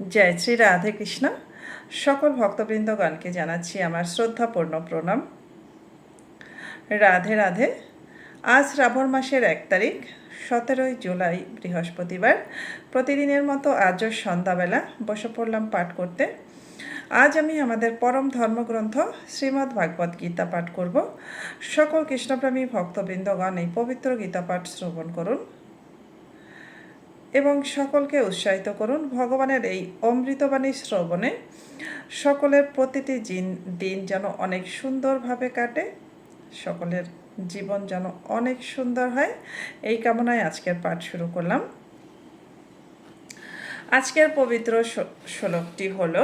জয় শ্রী রাধে কৃষ্ণ। সকল ভক্তবৃন্দগণকে জানাচ্ছি আমার শ্রদ্ধাপূর্ণ প্রণাম। রাধে রাধে। আজ শ্রাবণ মাসের এক তারিখ, সতেরোই জুলাই বৃহস্পতিবার। প্রতিদিনের মতো আজও সন্ধ্যাবেলা বসে পড়লাম পাঠ করতে। আজ আমি আমাদের পরম ধর্মগ্রন্থ শ্রীমদ্ ভাগবত গীতা পাঠ করব। সকল কৃষ্ণপ্রেমী ভক্তবৃন্দগণ এই পবিত্র গীতা পাঠ শ্রবণ করুন। এবং সকলকে উৎসাহিত করুন ভগবানের এই অমৃতবাণী শ্রবণে। সকলের প্রতিটি দিন যেন অনেক সুন্দরভাবে কাটে। সকলের জীবন যেন অনেক সুন্দর হয়। এই কামনায় আজকের পাঠ শুরু করলাম। আজকের পবিত্র শ্লোকটি হল,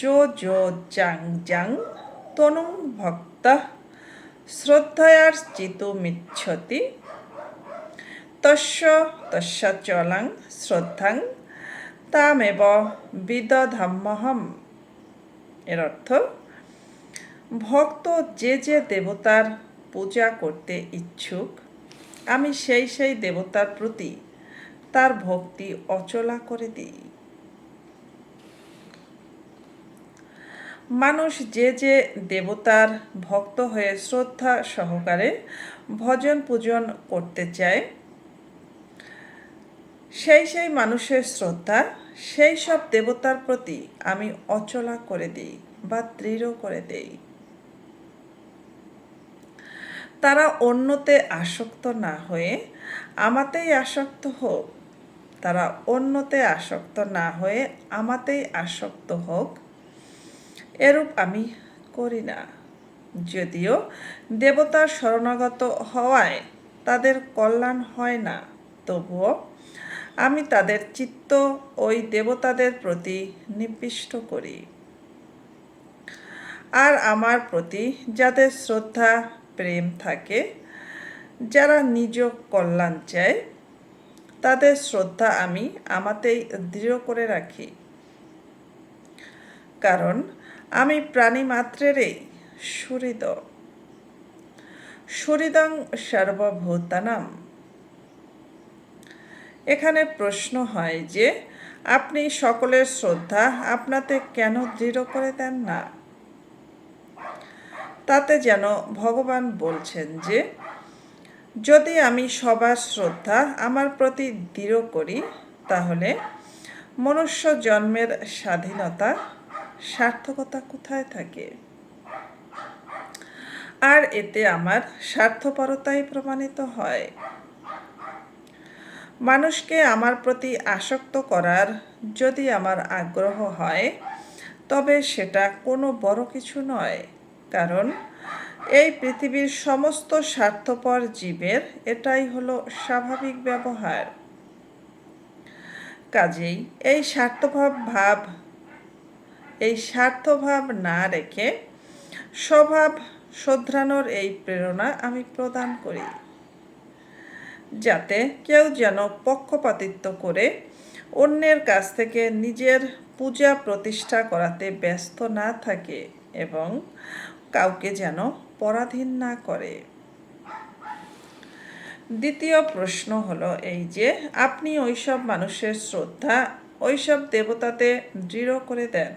যো জো জাং জাং তনুং ভক্ত শ্রদ্ধয়ার চিতুমিচ্ছতি তস্য তস্য চলাং শ্রদ্ধাং, তামেব বিদধাম্যহম এর অর্থ, ভক্ত যে যে দেবতার পূজা করতে ইচ্ছুক, আমি সেই সেই দেবতার প্রতি তার ভক্তি অচলা করে দিই। মানুষ যে যে দেবতার ভক্ত হয়ে শ্রদ্ধা সহকারে ভজন পূজন করতে চায় সেই সেই মানুষের শ্রদ্ধা, সেই সব দেবতার প্রতি আমি অচলা করে দিই বা দৃঢ় করে দেই। তারা অন্যতে আসক্ত না হয়ে আমাতেই আসক্ত হোক, তারা অন্যতে আসক্ত না হয়ে আমাতেই আসক্ত হোক, এরূপ আমি করি না। যদিও দেবতার শরণাগত হওয়ায় তাদের কল্যাণ হয় না, তবুও আমি তাদের চিত্ত ওই দেবতাদের প্রতি নিবিষ্ট করি। আর আমার প্রতি যাদের শ্রদ্ধা, প্রেম থাকে, যারা নিজ কল্যাণ চায়, তাদের শ্রদ্ধা আমি আমাতেই দৃঢ় করে রাখি। কারণ আমি প্রাণী মাত্রেরই সুহৃদ সুহৃদং সর্বভূতানাম। এখানে প্রশ্ন হয় যে, আপনি সকলের শ্রদ্ধা, আপনাতে কেন দৃঢ় করে দেন না? তাতে যেন ভগবান বলছেন যে, যদি আমি সবার শ্রদ্ধা আমার প্রতি দৃঢ় করি, তাহলে মনুষ্য জন্মের স্বাধীনতা সার্থকতা কোথায় থাকে? আর এতে আমার স্বার্থপরতাই প্রমাণিত হয়। মানুষকে আমার প্রতি আসক্ত করার যদি আমার আগ্রহ হয়, তবে সেটা কোনো বড় কিছু নয়। কারণ, এই পৃথিবীর সমস্ত স্বার্থপর জীবের এটাই হলো স্বাভাবিক ব্যবহার। কাজেই এই স্বার্থভাব ভাব, এই স্বার্থভাব না রেখে স্বভাব শোধরানোর এই প্রেরণা আমি প্রদান করি। যাতে কেউ যেন পক্ষপাতিত্ব করে অন্যের কাছ থেকে নিজের পূজা প্রতিষ্ঠা করাতে ব্যস্ত না থাকে এবং কাউকে যেন পরাধীন না করে। দ্বিতীয় প্রশ্ন হলো এই যে, আপনি ওইসব মানুষের শ্রদ্ধা ওইসব দেবতাতে দৃঢ় করে দেন।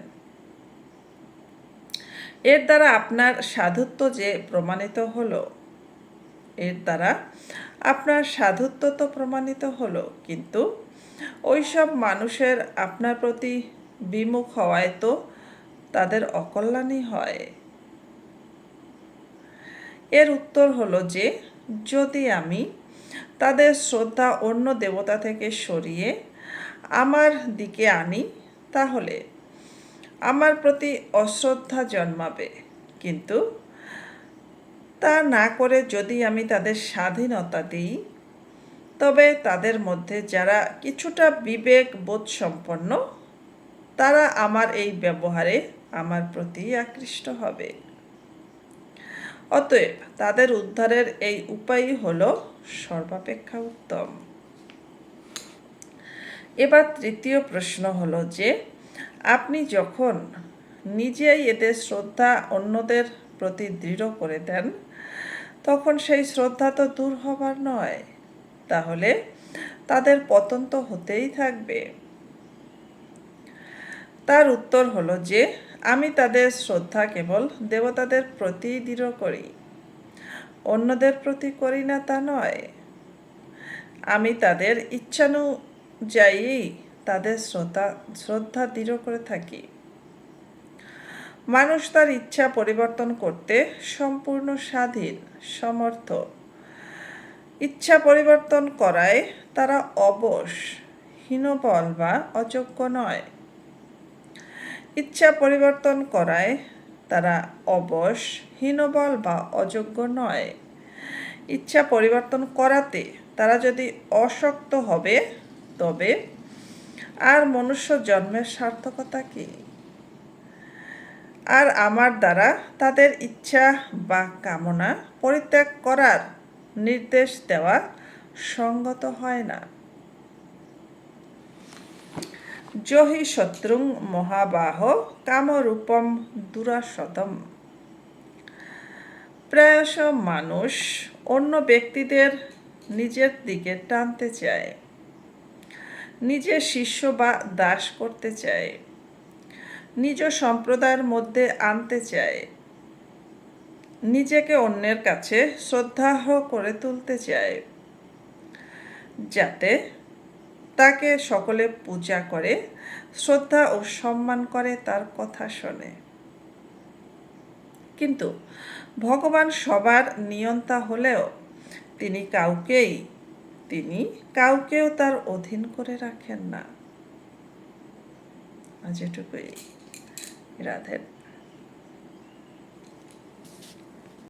এর দ্বারা আপনার সাধুত্ব যে প্রমাণিত হলো, এর দ্বারা আপনার সাধুত্ব তো প্রমাণিত হলো, কিন্তু ওইসব মানুষের আপনার প্রতি বিমুখ হওয়ায় তো তাদের অকল্যাণই হয়। এর উত্তর হলো যে, যদি আমি তাদের শ্রদ্ধা অন্য দেবতা থেকে সরিয়ে আমার দিকে আনি, তাহলে আমার প্রতি অশ্রদ্ধা জন্মাবে। কিন্তু তা না করে যদি আমি তাদের স্বাধীনতা দিই, তবে তাদের মধ্যে যারা কিছুটা বিবেক বোধ সম্পন্ন, তারা আমার এই ব্যবহারে আমার প্রতি আকৃষ্ট হবে। অতএব তাদের উদ্ধারের এই উপায়ই হল সর্বাপেক্ষা উত্তম। এবার তৃতীয় প্রশ্ন হলো যে, আপনি যখন নিজেই এদের শ্রদ্ধা অন্যদের প্রতি দৃঢ় করে দেন তখন সেই শ্রদ্ধা তো দূর হবার নয়। তাহলে তাদের পতন তো হতেই থাকবে। তার উত্তর হলো যে, আমি তাদের শ্রদ্ধা কেবল দেবতাদের প্রতি দৃঢ় করি, অন্যদের প্রতি করি না তা নয়। আমি তাদের ইচ্ছানুযায়ী তাদের শ্রদ্ধা শ্রদ্ধা দৃঢ় করে থাকি। মানুষ তার ইচ্ছা পরিবর্তন করতে সম্পূর্ণ স্বাধীন, সমর্থ। ইচ্ছা পরিবর্তন করায় তারা অবশ, হীনবল বা অযোগ্য নয়। ইচ্ছা পরিবর্তন করায় তারা অবশ, হীনবল বা অযোগ্য নয়। ইচ্ছা পরিবর্তন করাতে তারা যদি অশক্ত হবে, তবে আর মনুষ্য জন্মের সার্থকতা কী? আর আমার দ্বারা তাদের ইচ্ছা বা কামনা পরিত্যাগ করার নির্দেশ দেওয়া সঙ্গত হয় না। জহি শত্রুং মহাবাহ কামরূপম দুরাশতম প্রায়শ মানুষ অন্য ব্যক্তিদের নিজের দিকে টানতে চায়, নিজের শিষ্য বা দাস করতে চায়। নিজ সম্প্রদায়ের মধ্যে আনতে চায়। নিজেকে অন্যের কাছে শ্রদ্ধাহ করে তুলতে চায়। যাতে তাকে সকলে পূজা করে, শ্রদ্ধা ও সম্মান করে তার কথা শোনে। কিন্তু ভগবান সবার নিয়ন্তা হলেও তিনি কাউকেই, তিনি কাউকেও তার অধীন করে রাখেন না। আজ এটুকুই। রাধে